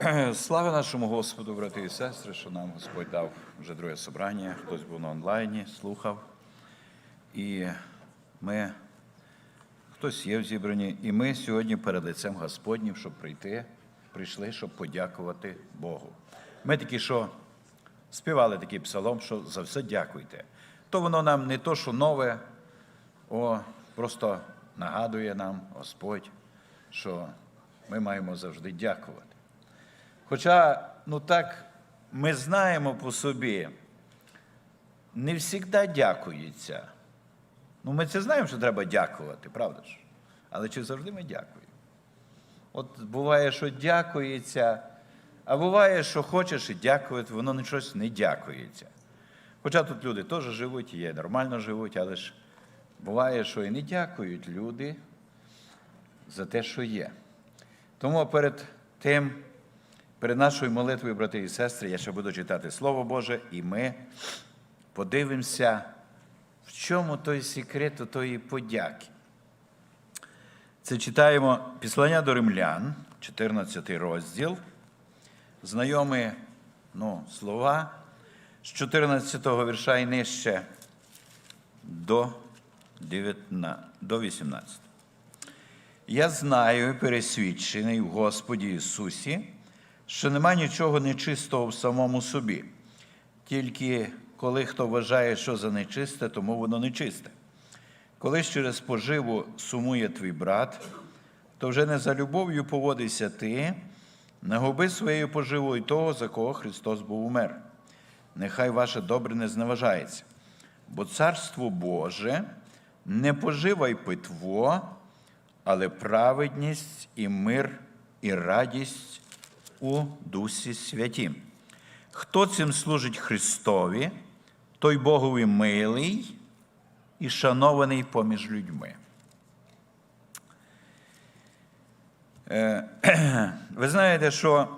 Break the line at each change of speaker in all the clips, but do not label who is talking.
Слава нашому Господу, брати і сестри, що нам Господь дав вже друге собрання. Хтось був на онлайні, слухав. І ми, хтось є в зібранні, і ми сьогодні перед лицем Господнім, щоб прийти, прийшли, щоб подякувати Богу. Ми такі, що співали такий псалом, що за все дякуйте. То воно нам не то, що нове, о, просто нагадує нам Господь, що ми маємо завжди дякувати. Хоча, ну так, ми знаємо по собі, не завжди дякується. Ну, ми це знаємо, що треба дякувати, правда ж? Але чи завжди ми дякуємо? От буває, що дякується, а буває, що хочеш і дякувати, воно нічось не дякується. Хоча тут люди теж живуть, є, нормально живуть, але ж буває, що і не дякують люди за те, що є. Тому перед тим, перед нашою молитвою, брати і сестри, я ще буду читати Слово Боже, і ми подивимося, в чому той секрет тої подяки. Це читаємо Післання до римлян, 14 розділ. Знайомі ну, слова з 14 вірша і нижче до 19, до 18. Я знаю пересвідчений в Господі Ісусі, що нема нічого нечистого в самому собі. Тільки коли хто вважає, що за нечисте, тому воно нечисте. Коли через поживу сумує твій брат, то вже не за любов'ю поводися ти, не губи своєю поживою того, за кого Христос був умер. Нехай ваше добре не зневажається. Бо Царство Боже не поживай питво, але праведність і мир, і радість у Дусі Святім. Хто цим служить Христові, той Богові милий і шанований поміж людьми. Е, Ви знаєте, що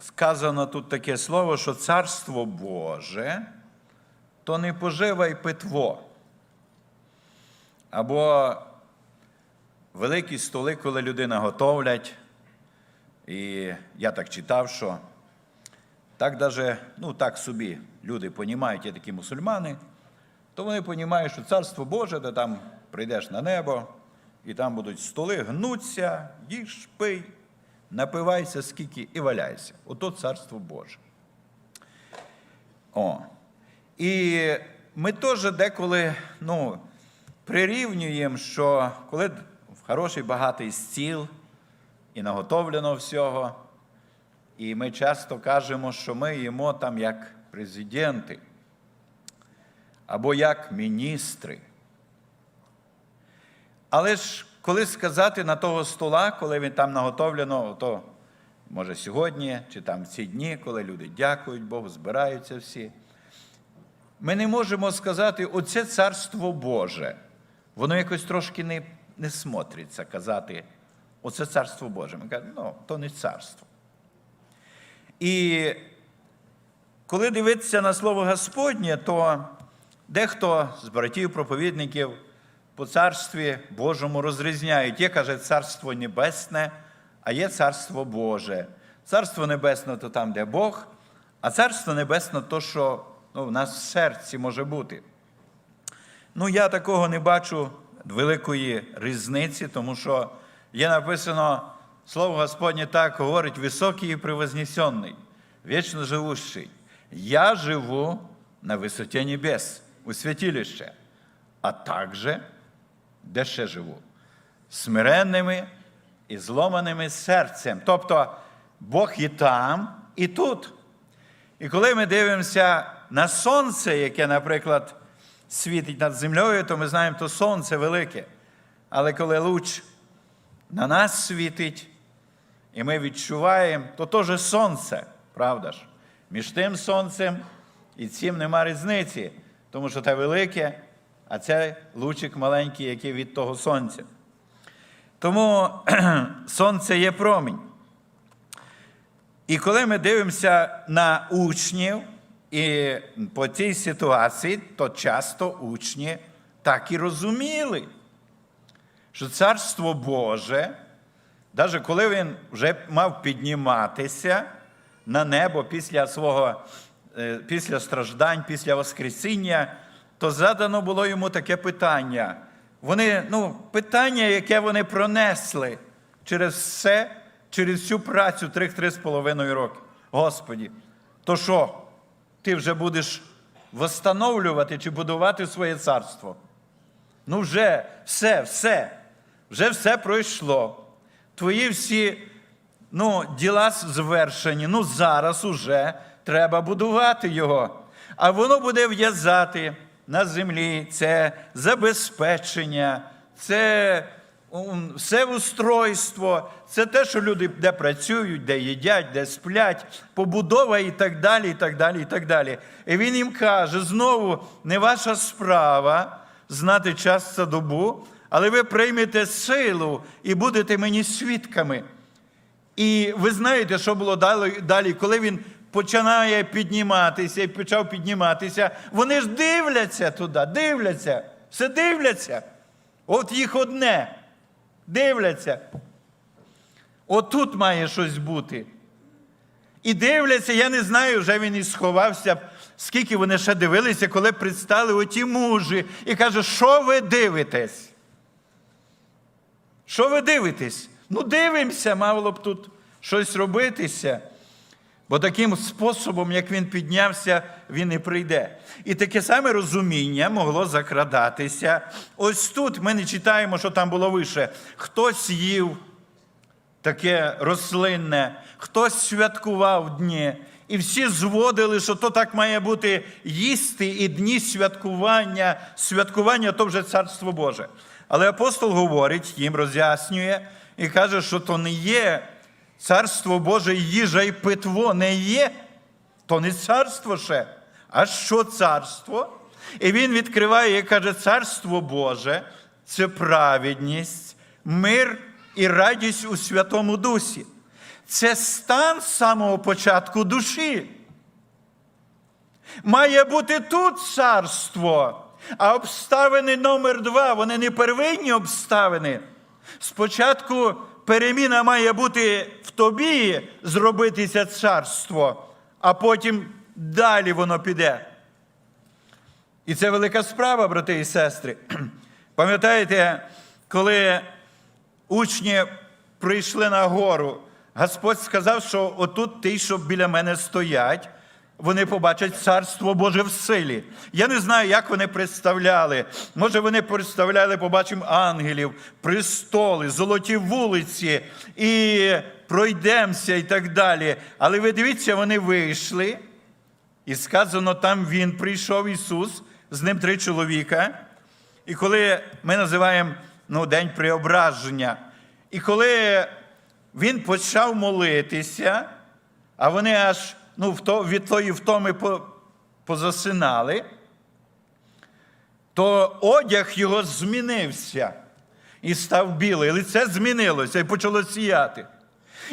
сказано тут таке слово, що Царство Боже то не поживай питво. Або великі столи, коли людина готовлять. І я так читав, що так даже, ну так собі люди понімають, є такі мусульмани, то вони понімають, що Царство Боже, де там прийдеш на небо, і там будуть столи, гнуться, їж, пий, напивайся, скільки і валяйся. Ото Царство Боже. О. І ми теж деколи ну, прирівнюємо, що коли в хороший багатий стіл і наготовлено всього, і ми часто кажемо, що ми їмо там як президенти або як міністри. Але ж коли сказати на того стола, коли він там наготовлено, то може сьогодні, чи там ці дні, коли люди дякують Богу, збираються всі. Ми не можемо сказати, оце царство Боже. Воно якось трошки не, не смотриться казати, оце царство Боже. Ми кажемо, ну, то не царство. І коли дивитися на слово Господнє, то дехто з братів-проповідників по царстві Божому розрізняють. Є, каже, царство небесне, а є царство Боже. Царство небесне то там, де Бог, а царство небесне то, що ну, в нас в серці може бути. Ну, я такого не бачу великої різниці, тому що є написано, Слово Господнє так говорить, високий і превознесенний, вічно живущий. Я живу на висоті небес, у святилище, а також, де ще живу? Смиренними і зломаними серцем. Тобто Бог і там, і тут. І коли ми дивимося на сонце, яке, наприклад, світить над землею, то ми знаємо, то сонце велике. Але коли луч на нас світить, і ми відчуваємо, то теж сонце, правда ж? Між тим сонцем і цим нема різниці, тому що те велике, а це лучик маленький, який від того сонця. Тому сонце є промінь. І коли ми дивимося на учнів і по цій ситуації, то часто учні так і розуміли, що Царство Боже навіть коли він вже мав підніматися на небо після свого е, після страждань, після Воскресіння, то задано було йому таке питання. Вони, ну, питання, яке вони пронесли через все, через всю працю трьох три з половиною роки. Господі, то що, ти вже будеш восстановлювати чи будувати своє царство? Ну, вже все, все, вже все пройшло. Твої всі ну, діла звершені. Ну, зараз уже треба будувати його. А воно буде в'язати на землі це забезпечення, це все устройство, це те, що люди де працюють, де їдять, де сплять, побудова і так далі, і так далі, і так далі. І він їм каже: знову не ваша справа знати час та добу, але ви приймете силу і будете мені свідками. І ви знаєте, що було далі, коли він починає підніматися і почав підніматися, вони ж дивляться туди, дивляться, все дивляться. От їх одне. Дивляться. Отут має щось бути. І дивляться, я не знаю, вже він і сховався, скільки вони ще дивилися, коли предстали оті мужі. І каже, що ви дивитесь? Що ви дивитесь? Ну, дивимося, мало б тут щось робитися. Бо таким способом, як він піднявся, він і прийде. І таке саме розуміння могло закрадатися. Ось тут ми не читаємо, що там було вище. Хтось їв таке рослинне, хтось святкував дні. І всі зводили, що то так має бути їсти і дні святкування. Святкування то вже царство Боже. Але апостол говорить, їм роз'яснює і каже, що то не є царство Боже, їжа і питво не є. То не царство ще. А що царство? І він відкриває і каже: Царство Боже це праведність, мир і радість у Святому Дусі. Це стан самого початку душі. Має бути тут царство. А обставини номер два, вони не первинні обставини. Спочатку переміна має бути в тобі зробитися царство, а потім далі воно піде. І це велика справа, брати і сестри. Пам'ятаєте, коли учні прийшли на гору, Господь сказав, що отут ті, що біля мене стоять, вони побачать царство Боже в силі. Я не знаю, як вони представляли. Може, вони представляли, побачимо ангелів, престоли, золоті вулиці і пройдемося і так далі. Але ви дивіться, вони вийшли, і сказано, там він прийшов, Ісус, з ним три чоловіка. І коли ми називаємо ну, День преображення, і коли він почав молитися, а вони аж ну, від тої втоми позасинали, то одяг його змінився і став білий. Лице змінилося і почало сіяти.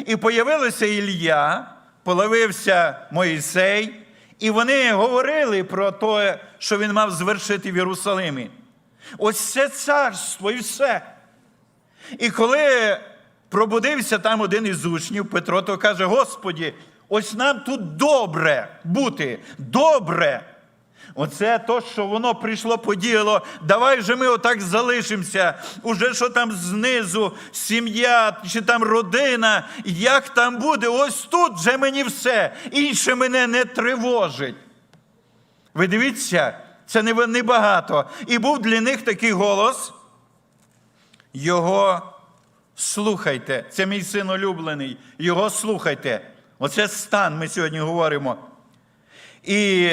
І появилося Ілля, половився Моїсей, і вони говорили про те, що він мав звершити в Єрусалимі. Ось це царство і все. І коли пробудився там один із учнів, Петро, то каже: Господі, ось нам тут добре бути, добре. Оце то, що воно прийшло, подіяло. Давай же ми отак залишимося. Уже що там знизу, сім'я чи там родина, як там буде, ось тут вже мені все. Інше мене не тривожить. Ви дивіться, це не не. І був для них такий голос. Його слухайте. Це мій син улюблений. Його слухайте. Оце стан, ми сьогодні говоримо. І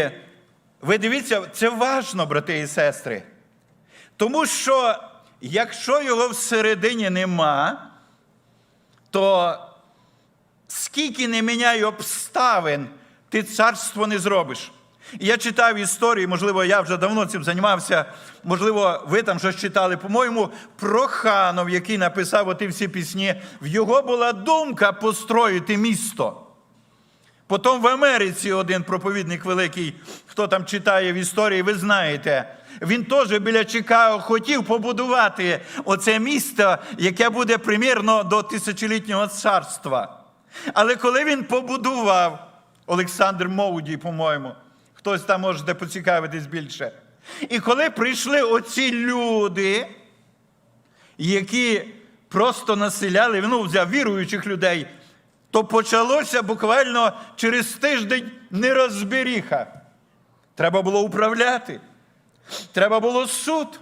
ви дивіться, це важно, брати і сестри. Тому що якщо його всередині нема, то скільки не міняй обставин, ти царство не зробиш. Я читав історії, можливо, я вже давно цим займався, можливо, ви там щось читали. По-моєму, про Ханов, який написав оті всі пісні, в його була думка построїти місто. Потім в Америці один проповідник великий, хто там читає в історії, ви знаєте,
Він теж біля Чикаго хотів побудувати оце місто, яке буде примірно до тисячолітнього царства. Але коли він побудував, Олександр Моуді, по-моєму, хтось там можете поцікавитись більше. І коли прийшли оці люди, які просто населяли, ну, взяв віруючих людей, то почалося буквально через тиждень нерозберіха. Треба було управляти. Треба було суд,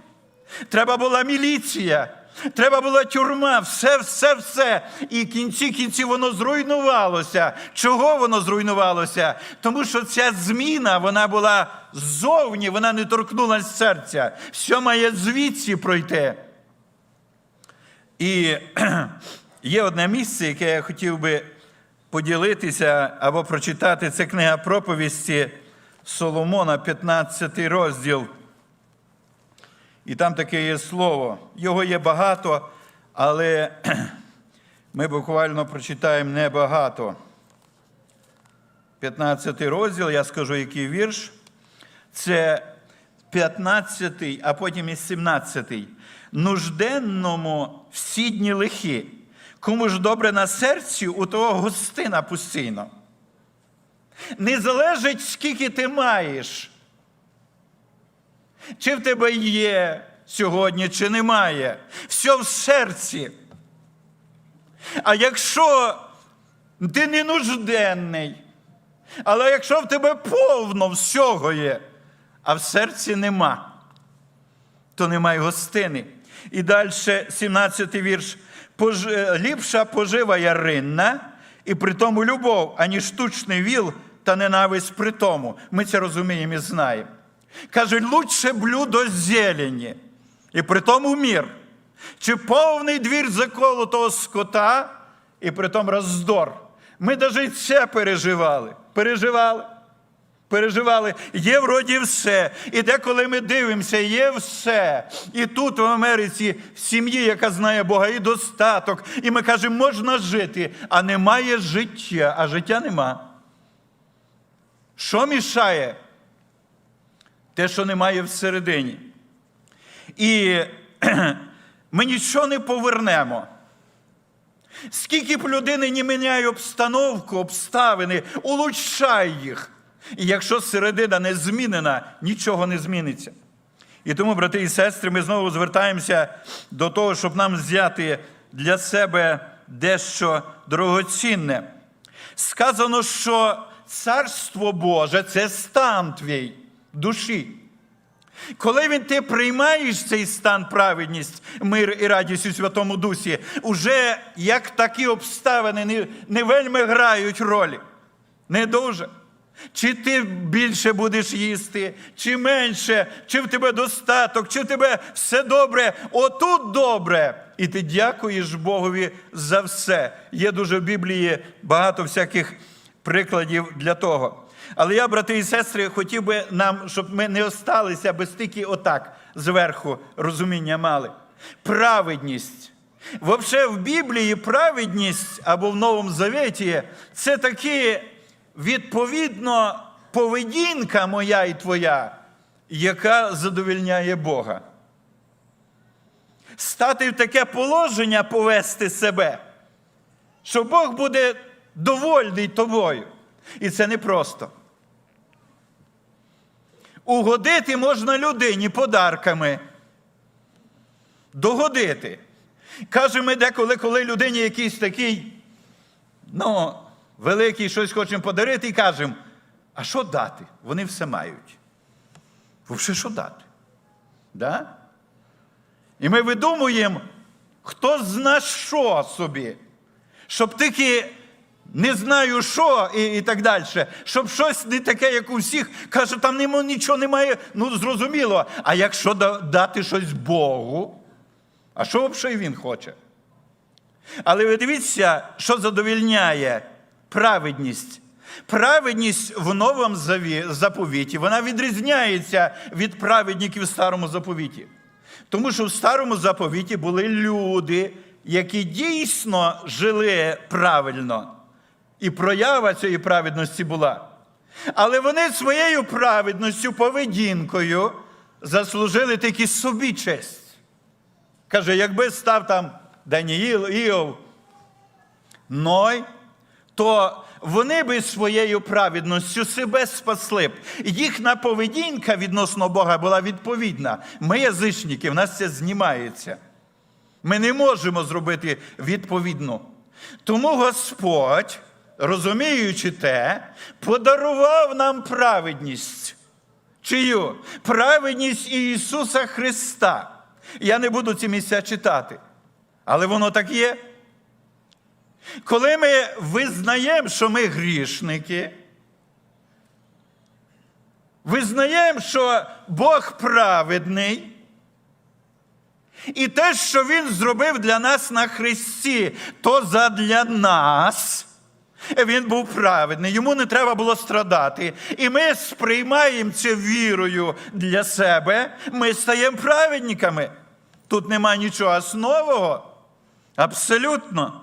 треба була міліція, треба була тюрма, все, все, все. І в кінці кінці воно зруйнувалося. Чого воно зруйнувалося? Тому що ця зміна вона була ззовні, вона не торкнулася серця. Все має звідси пройти. І є одне місце, яке я хотів би поділитися або прочитати. Це книга проповісті Соломона, 15 розділ. І там таке є слово. Його є багато, але ми буквально прочитаємо небагато. 15 розділ, я скажу, який вірш. Це 15, а потім і 17. Нужденному всі дні лихі. Кому ж добре на серці, у того гостина постійно. Не залежить, скільки ти маєш. Чи в тебе є сьогодні, чи немає. Все в серці. А якщо ти не нужденний, але якщо в тебе повно всього є, а в серці нема, то немає гостини. І далі 17 вірш. «Пож- е, Ліпша пожива яринна, і при тому любов, ані штучний віл та ненависть при тому. Ми це розуміємо і знаємо. Каже, лучше блюдо зелені, і при тому мір. Чи повний двір заколотого скота, і при тому роздор. Ми навіть це переживали. Переживали. Переживали, є вроді все. І деколи ми дивимося, є все. І тут в Америці в сім'ї, яка знає Бога, і достаток. І ми кажемо, можна жити, а немає життя, а життя нема. Що мішає? Те, що немає всередині. І ми нічого не повернемо. Скільки б людини не міняє обстановку, обставини, улучшай їх. І якщо середина не змінена, нічого не зміниться. І тому, брати і сестри, ми знову звертаємося до того, щоб нам взяти для себе дещо дорогоцінне. Сказано, що Царство Боже це стан твій душі. Коли він ти приймаєш цей стан праведність, мир і радість у Святому Дусі, уже як такі обставини не, не вельми грають ролі. Не дуже. Чи ти більше будеш їсти, чи менше, чи в тебе достаток, чи в тебе все добре, отут добре. І ти дякуєш Богові за все. Є дуже в Біблії багато всяких прикладів для того. Але я, брати і сестри, хотів би нам, щоб ми не осталися без тільки отак зверху розуміння мали. Праведність. Взагалі, в Біблії праведність або в Новому Завіті це такі відповідно поведінка моя і твоя, яка задовільняє Бога. Стати в таке положення повести себе, що Бог буде довольний тобою. І це непросто. Угодити можна людині подарками. Догодити. Каже, ми деколи, коли людині якийсь такий, ну, великий щось хочемо подарити, і кажемо, а що дати? Вони все мають. Взагалі, що дати? Да? І ми видумуємо, хто зна що собі, щоб тільки не знаю що і, і так далі, щоб щось не таке, як у всіх, каже, там нема, нічого немає, ну зрозуміло. А якщо дати щось Богу, а що взагалі він хоче? Але ви дивіться, що задовільняє праведність. Праведність в новому заповіті вона відрізняється від праведників в старому заповіті. Тому що в старому заповіті були люди, які дійсно жили правильно. І проява цієї праведності була. Але вони своєю праведністю, поведінкою заслужили тільки собі честь. Каже, якби став там Даніїл, Іов, Ной, то вони би своєю праведністю себе спасли б. Їхня поведінка відносно Бога була відповідна. Ми, язичники, в нас це знімається. Ми не можемо зробити відповідно. Тому Господь, розуміючи те, подарував нам праведність. Чию? Праведність Ісуса Христа. Я не буду ці місця читати, але воно так є. Коли ми визнаємо, що ми грішники, визнаємо, що Бог праведний, і те, що Він зробив для нас на Христі, то задля нас. Він був праведний, йому не треба було страдати. І ми сприймаємо це вірою для себе, ми стаємо праведниками. Тут нема нічого основного. Абсолютно.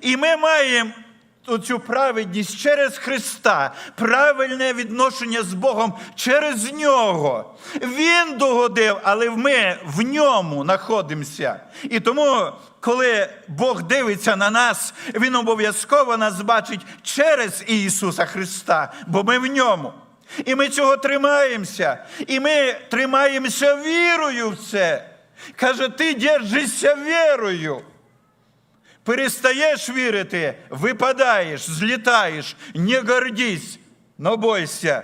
І ми маємо цю праведність через Христа, правильне відношення з Богом через нього. Він догодив, але ми в ньому знаходимося. І тому, коли Бог дивиться на нас, Він обов'язково нас бачить через Ісуса Христа, бо ми в ньому. І ми цього тримаємося. І ми тримаємося вірою в це. Каже, ти держишся вірою. Перестаєш вірити, випадаєш, злітаєш, не гордись, но бойся.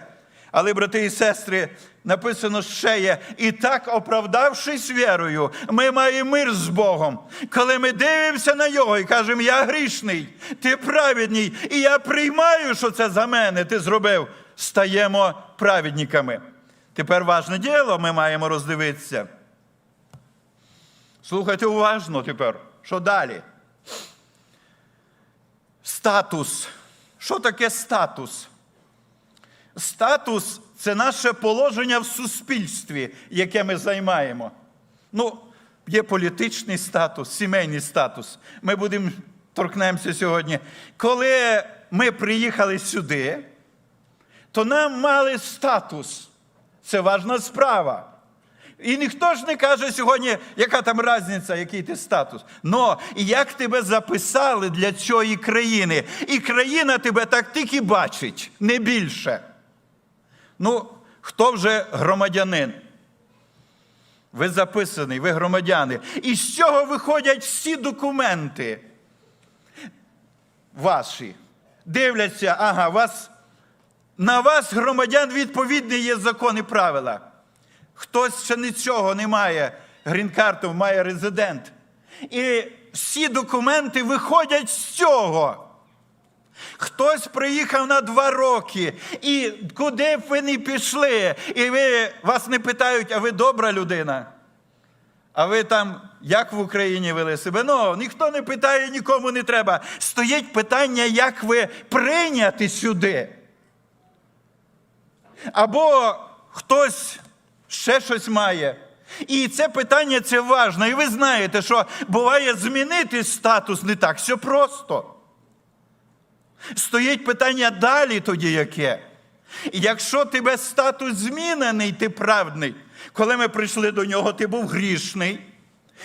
Але, брати і сестри, написано ще є, і так, оправдавшись вірою, ми маємо мир з Богом. Коли ми дивимося на Його і кажемо, я грішний, ти праведний, і я приймаю, що це за мене ти зробив, стаємо праведниками. Тепер важне діло ми маємо роздивитися. Слухайте уважно тепер, що далі? Статус. Що таке статус? Статус це наше положення в суспільстві, яке ми займаємо. Ну, є політичний статус, сімейний статус. Ми будемо торкнемося сьогодні. Коли ми приїхали сюди, то нам мали статус. Це важна справа. І ніхто ж не каже сьогодні, яка там різниця, який ти статус. Но як тебе записали для цієї країни, і країна тебе так тільки бачить, не більше. Ну, хто вже громадянин? Ви записаний, ви громадяни. І з цього виходять всі документи ваші. Дивляться, ага, вас, на вас, громадян, відповідні є закони правила. Хтось ще не цього не має грін-карту, має резидент. І всі документи виходять з цього. Хтось приїхав на два роки, і куди б ви не пішли, і ви вас не питають, а ви добра людина? А ви там як в Україні вели себе? Ну, ніхто не питає, нікому не треба. Стоїть питання, як ви прийняти сюди. Або хтось ще щось має. І це питання це важно. І ви знаєте, що буває змінити статус не так все просто. Стоїть питання далі тоді яке. Якщо тебе статус змінений, ти правдний, коли ми прийшли до нього, ти був грішний.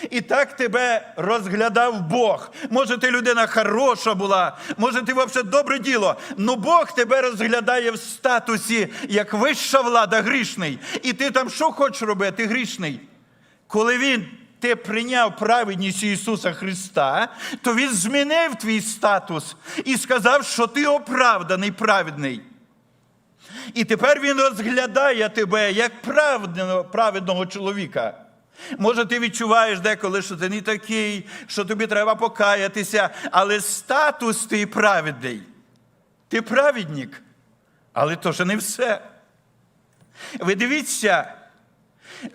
І так тебе розглядав Бог. Може, ти людина хороша була, може, ти взагалі добре діло. але Бог тебе розглядає в статусі як вища влада грішний. І ти там що хочеш робити, грішний? Коли він ти прийняв праведність Ісуса Христа, то Він змінив твій статус і сказав, що ти оправданий, праведний. І тепер Він розглядає тебе як праведного, праведного чоловіка. Може, ти відчуваєш деколи, що ти не такий, що тобі треба покаятися, але статус ти праведний. Ти праведник. Але то ще не все. Ви дивіться,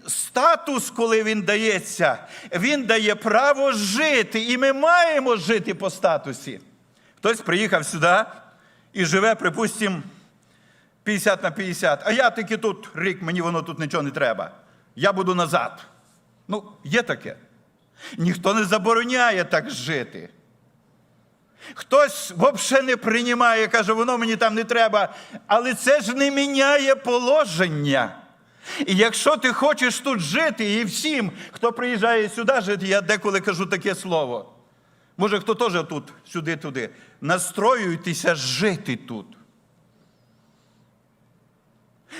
статус, коли він дається, він дає право жити. І ми маємо жити по статусі. Хтось приїхав сюди і живе, припустимо, 50 на 50. А я таки тут рік, мені воно тут нічого не треба. Я буду назад. Ну, є таке. Ніхто не забороняє так жити. Хтось взагалі не приймає, каже, воно мені там не треба. Але це ж не міняє положення. І якщо ти хочеш тут жити, і всім, хто приїжджає сюди жити, я деколи кажу таке слово. Може, хто теж тут, сюди-туди, настроюйтеся жити тут.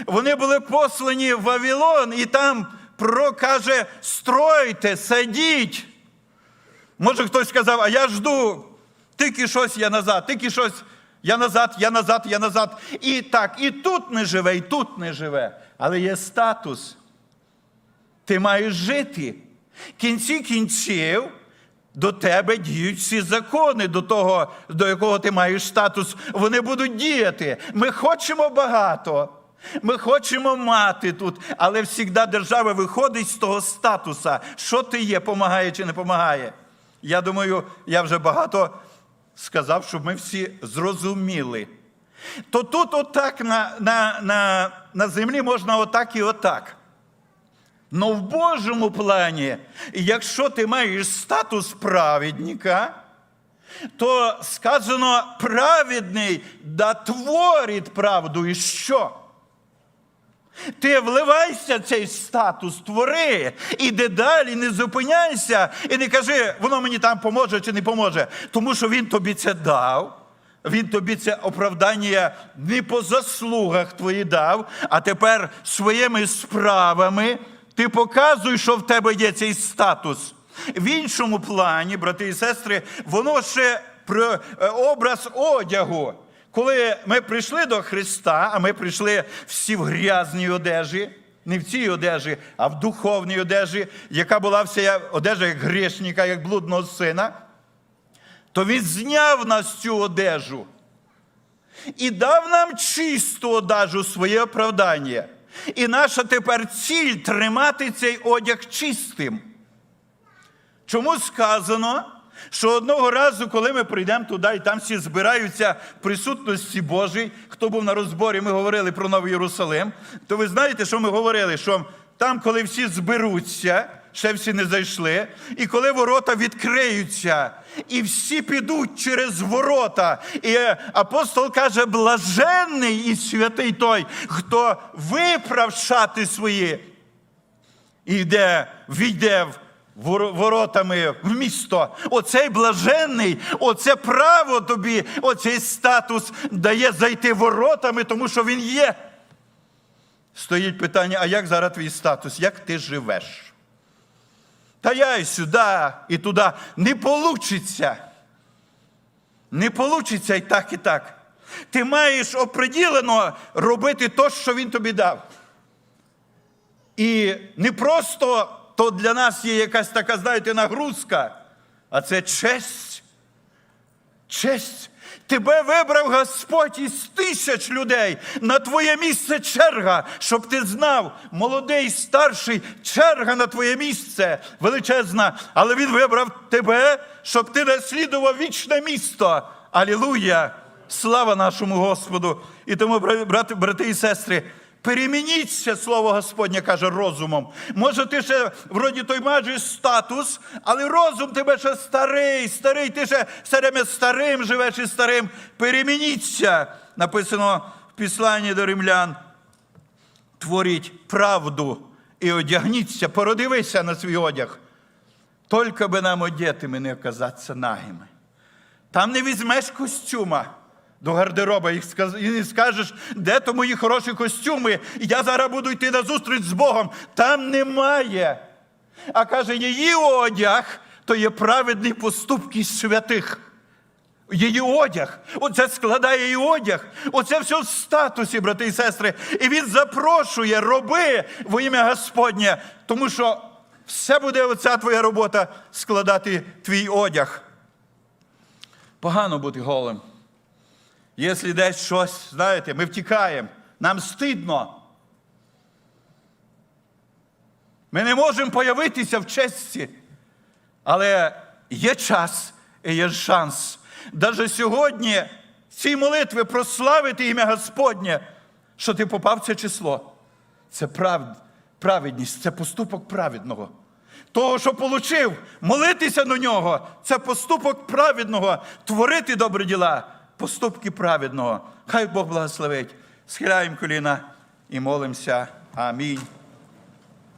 Вони були послані в Вавилон, і там пророк каже: стройте, садіть. Може, хтось сказав, а я жду, тільки щось я назад, тільки щось я назад, я назад, я назад. І так, і тут не живе, і тут не живе. Але є статус. Ти маєш жити. Кінці кінців до тебе діють всі закони, до того, до якого ти маєш статус, вони будуть діяти. Ми хочемо багато. Ми хочемо мати тут, але завжди держава виходить з того статуса, що ти є, помагає чи не помагає. Я думаю, я вже багато сказав, щоб ми всі зрозуміли. То тут отак на, на, на, на землі можна отак і отак. Но в Божому плані, якщо ти маєш статус праведника, то сказано праведний да творить правду. І що? Ти вливайся в цей статус, твори, іди далі, не зупиняйся і не кажи, воно мені там поможе чи не поможе. Тому що він тобі це дав. Він тобі це оправдання не по заслугах твої дав, а тепер своїми справами ти показуй, що в тебе є цей статус. В іншому плані, брати і сестри, воно ще про е, образ одягу. Коли ми прийшли до Христа, а ми прийшли всі в грязній одежі, не в цій одежі, а в духовній одежі, яка була вся одежа як грішника, як блудного сина, то він зняв нас цю одежу і дав нам чисту одежу своє оправдання. І наша тепер ціль тримати цей одяг чистим. Чому сказано, що одного разу, коли ми прийдемо туди, і там всі збираються в присутності Божій, хто був на розборі, ми говорили про Новий Єрусалим, то ви знаєте, що ми говорили? Що там, коли всі зберуться, ще всі не зайшли, і коли ворота відкриються, і всі підуть через ворота, і апостол каже, блаженний і святий той, хто виправ шати свої і йде, війде в воротами в місто. Оцей блаженний, оце право тобі, оцей статус дає зайти воротами, тому що він є. Стоїть питання: а як зараз твій статус? Як ти живеш? Та я і сюди, і туди. Не получиться. Не получиться і так, і так. Ти маєш оприділено робити те, що він тобі дав. І не просто то для нас є якась така, знаєте, нагрузка, а це честь. Честь. Тебе вибрав Господь із тисяч людей. На твоє місце черга, щоб ти знав, молодий, старший, черга на твоє місце величезна. Але Він вибрав тебе, щоб ти наслідував вічне місто. Алілуя! Слава нашому Господу! І тому, брати, брати і сестри, Перемініться, слово Господнє каже розумом. Може, ти ще вроді той маєш статус, але розум тебе ще старий, старий, ти ще все время старим живеш і старим. Перемініться. Написано в післанні до римлян. Творіть правду і одягніться, породивися на свій одяг. Тільки би нам одетими не оказатися нагими. Там не візьмеш костюма до гардероба і скажеш, де то мої хороші костюми, я зараз буду йти на зустріч з Богом. Там немає. А каже, її одяг то є праведні поступки святих. Її одяг, оце складає її одяг. Оце все в статусі, брати і сестри. І він запрошує, роби во ім'я Господнє, тому що все буде оця твоя робота складати твій одяг. Погано бути голим. Якщо десь щось, знаєте, ми втікаємо, нам стидно. Ми не можемо появитися в честі. Але є час і є шанс. Даже сьогодні в цій молитві прославити ім'я Господнє, що ти попав в це число. Це прав... праведність, це поступок праведного. Того, що получив, молитися до нього, це поступок праведного, творити добрі діла, поступки праведного. Хай Бог благословить. Схиляємо коліна і молимося. Амінь.